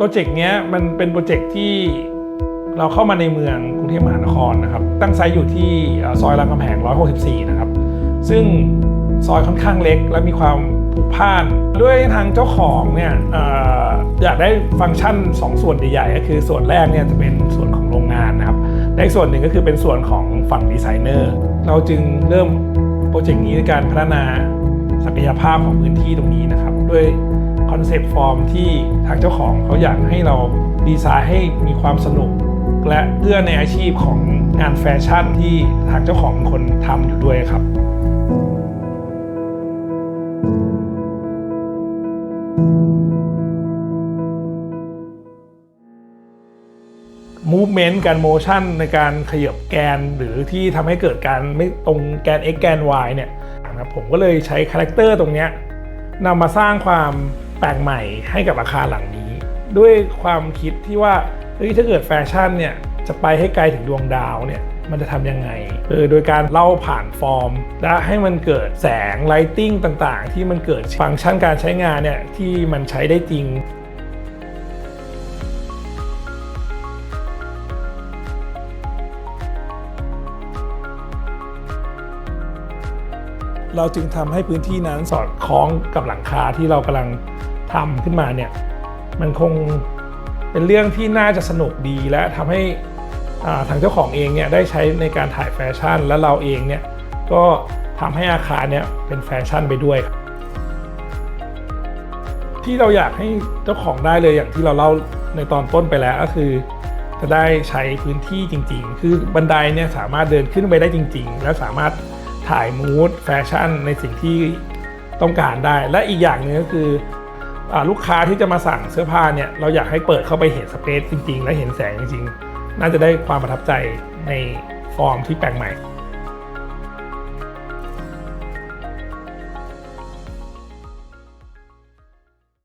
โปรเจกต์เนี้ยมันเป็นโปรเจกต์ที่เราเข้ามาในเมืองกรุงเทพมหานครนะครับ ตั้งไซต์อยู่ที่เอ่อซอยรามคำแหง 164 นะครับ ซึ่งซอยค่อนข้างเล็กและมีความผุพ่านด้วยทางเจ้าของเนี่ยเอ่ออยากได้ฟังก์ชัน 2 ส่วนใหญ่ๆก็คือส่วนแรกเนี่ยจะเป็นส่วนของโรงงานนะครับและอีกส่วนหนึ่งก็คือเป็นส่วนของฝั่งดีไซเนอร์ เราจึงเริ่มโปรเจกต์นี้ในการพัฒนาศักยภาพของพื้นที่ตรงนี้นะครับ ด้วย คอนเซปต์ฟอร์มที่ทางเจ้าของเขาอยากให้เราดีไซน์ให้มีความสนุก และเอื้อในอาชีพของงานแฟชั่นที่ทางเจ้าของคนทำอยู่ด้วยครับ movement การ motion ในการขยับแกนหรือที่ทำให้เกิดการไม่ตรงแกน x แกน y เนี่ยนะครับผมก็เลยใช้คาแรคเตอร์ตรงเนี้ยนำมาสร้างความ แปลงใหม่ให้กับอาคารหลังนี้ ด้วยความคิดที่ว่าเฮ้ยถ้าเกิดแฟชั่นเนี่ยจะไปให้ไกลถึงดวงดาวเนี่ยมันจะทำยังไงเออโดยการเล่าผ่านฟอร์ม และให้มันเกิดแสงไลติ้งต่างๆ ที่มันเกิดฟังก์ชันการใช้งานเนี่ยที่มันใช้ได้จริง เราจึงทำให้พื้นที่นั้นสอดคล้องกับหลังคาที่เรากำลังทำขึ้นมาเนี่ยมันคงเป็นเรื่องที่น่าจะสนุกดีและทำให้ทางเจ้าของเองเนี่ยได้ใช้ในการถ่ายแฟชั่น และเราเองเนี่ยก็ทำให้อาคารเนี่ยเป็นแฟชั่นไปด้วย ที่เราอยากให้เจ้าของได้เลยอย่างที่เราเล่าในตอนต้นไปแล้วก็คือจะได้ใช้พื้นที่จริง ๆ คือบันไดเนี่ยสามารถเดินขึ้นไปได้จริง ๆ และสามารถ ถ่ายมูดแฟชั่นในสิ่งที่ต้องการได้ และอีกอย่างหนึงก็คืออลูกค้าที่จะมาสั่งเสื้อผ้าเนี่ยเราอยากให้เปิดเข้าไปเห็นสเปซจริง ๆ และเห็นแสงจริง ๆ น่าจะได้ความประทับใจในฟอร์มที่แปลกใหม่